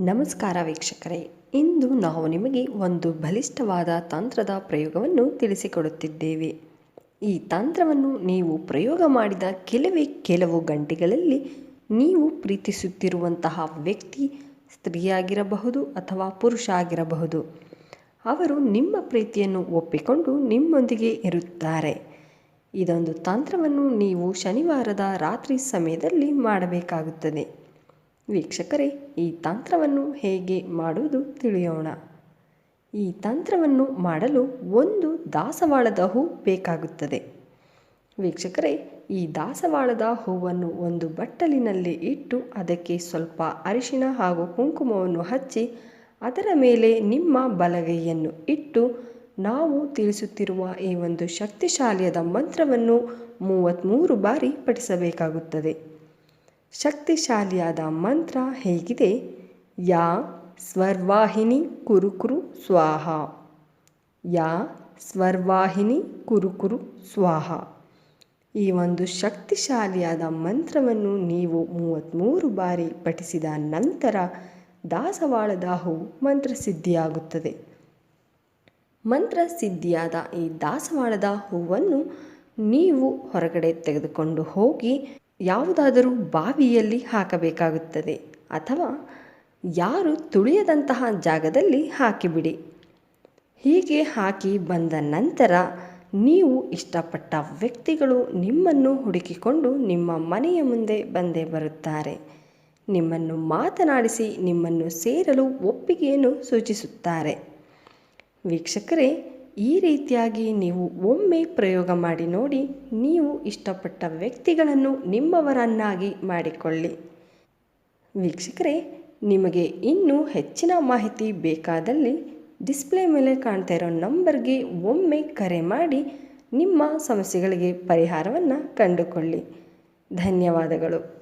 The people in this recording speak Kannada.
ನಮಸ್ಕಾರ ವೀಕ್ಷಕರೇ. ಇಂದು ನಾವು ನಿಮಗೆ ಒಂದು ಬಲಿಷ್ಠವಾದ ತಂತ್ರದ ಪ್ರಯೋಗವನ್ನು ತಿಳಿಸಿಕೊಡುತ್ತಿದ್ದೇವೆ. ಈ ತಂತ್ರವನ್ನು ನೀವು ಪ್ರಯೋಗ ಮಾಡಿದ ಕೆಲವೇ ಕೆಲವು ಗಂಟೆಗಳಲ್ಲಿ ನೀವು ಪ್ರೀತಿಸುತ್ತಿರುವಂತಹ ವ್ಯಕ್ತಿ ಸ್ತ್ರೀಯಾಗಿರಬಹುದು ಅಥವಾ ಪುರುಷ ಆಗಿರಬಹುದು ಅವರು ನಿಮ್ಮ ಪ್ರೀತಿಯನ್ನು ಒಪ್ಪಿಕೊಂಡು ನಿಮ್ಮೊಂದಿಗೆ ಇರುತ್ತಾರೆ. ಇದೊಂದು ತಂತ್ರವನ್ನು ನೀವು ಶನಿವಾರದ ರಾತ್ರಿ ಸಮಯದಲ್ಲಿ ಮಾಡಬೇಕಾಗುತ್ತದೆ. ವೀಕ್ಷಕರೇ, ಈ ತಂತ್ರವನ್ನು ಹೇಗೆ ಮಾಡುವುದು ತಿಳಿಯೋಣ. ಈ ತಂತ್ರವನ್ನು ಮಾಡಲು ಒಂದು ದಾಸವಾಳದ ಹೂ ಬೇಕಾಗುತ್ತದೆ. ವೀಕ್ಷಕರೇ, ಈ ದಾಸವಾಳದ ಹೂವನ್ನು ಒಂದು ಬಟ್ಟಲಿನಲ್ಲಿ ಇಟ್ಟು ಅದಕ್ಕೆ ಸ್ವಲ್ಪ ಅರಿಶಿಣ ಹಾಗೂ ಕುಂಕುಮವನ್ನು ಹಚ್ಚಿ, ಅದರ ಮೇಲೆ ನಿಮ್ಮ ಬಲಗೈಯನ್ನು ಇಟ್ಟು, ನಾವು ತಿಳಿಸುತ್ತಿರುವ ಈ ಒಂದು ಶಕ್ತಿಶಾಲಿಯದ ಮಂತ್ರವನ್ನು ಮೂವತ್ತ್ಮೂರು ಬಾರಿ ಪಠಿಸಬೇಕಾಗುತ್ತದೆ. ಶಕ್ತಿಶಾಲಿಯಾದ ಮಂತ್ರ ಹೇಗಿದೆ? ಯಾ ಸ್ವರ್ವಾಹಿನಿ ಕುರುಕುರು ಸ್ವಾಹ. ಯಾ ಸ್ವರ್ವಾಹಿನಿ ಕುರುಕುರು ಸ್ವಾಹ. ಈ ಒಂದು ಶಕ್ತಿಶಾಲಿಯಾದ ಮಂತ್ರವನ್ನು ನೀವು ಮೂವತ್ತ್ಮೂರು ಬಾರಿ ಪಠಿಸಿದ ನಂತರ ದಾಸವಾಳದ ಹೂವು ಮಂತ್ರ ಸಿದ್ಧಿಯಾದ ಈ ದಾಸವಾಳದ ಹೂವನ್ನು ನೀವು ಹೊರಗಡೆ ತೆಗೆದುಕೊಂಡು ಹೋಗಿ ಯಾವುದಾದರೂ ಬಾವಿಯಲ್ಲಿ ಹಾಕಬೇಕಾಗುತ್ತದೆ ಅಥವಾ ಯಾರು ತುಳಿಯದಂತಹ ಜಾಗದಲ್ಲಿ ಹಾಕಿಬಿಡಿ. ಹೀಗೆ ಹಾಕಿ ಬಂದ ನಂತರ ನೀವು ಇಷ್ಟಪಟ್ಟ ವ್ಯಕ್ತಿಗಳು ನಿಮ್ಮನ್ನು ಹುಡುಕಿಕೊಂಡು ನಿಮ್ಮ ಮನೆಯ ಮುಂದೆ ಬಂದೇ ಬರುತ್ತಾರೆ. ನಿಮ್ಮನ್ನು ಮಾತನಾಡಿಸಿ ನಿಮ್ಮನ್ನು ಸೇರಲು ಒಪ್ಪಿಗೆಯನ್ನು ಸೂಚಿಸುತ್ತಾರೆ. ವೀಕ್ಷಕರೇ ಈ ರೀತಿಯಾಗಿ ನೀವು ಒಮ್ಮೆ ಪ್ರಯೋಗ ಮಾಡಿ ನೋಡಿ, ನೀವು ಇಷ್ಟಪಟ್ಟ ವ್ಯಕ್ತಿಗಳನ್ನು ನಿಮ್ಮವರನ್ನಾಗಿ ಮಾಡಿಕೊಳ್ಳಿ. ವೀಕ್ಷಕರೇ, ನಿಮಗೆ ಇನ್ನೂ ಹೆಚ್ಚಿನ ಮಾಹಿತಿ ಬೇಕಾದಲ್ಲಿ ಡಿಸ್ಪ್ಲೇ ಮೇಲೆ ಕಾಣ್ತಾ ಇರೋ ನಂಬರ್ಗೆ ಒಮ್ಮೆ ಕರೆ ಮಾಡಿ, ನಿಮ್ಮ ಸಮಸ್ಯೆಗಳಿಗೆ ಪರಿಹಾರವನ್ನು ಕಂಡುಕೊಳ್ಳಿ. ಧನ್ಯವಾದಗಳು.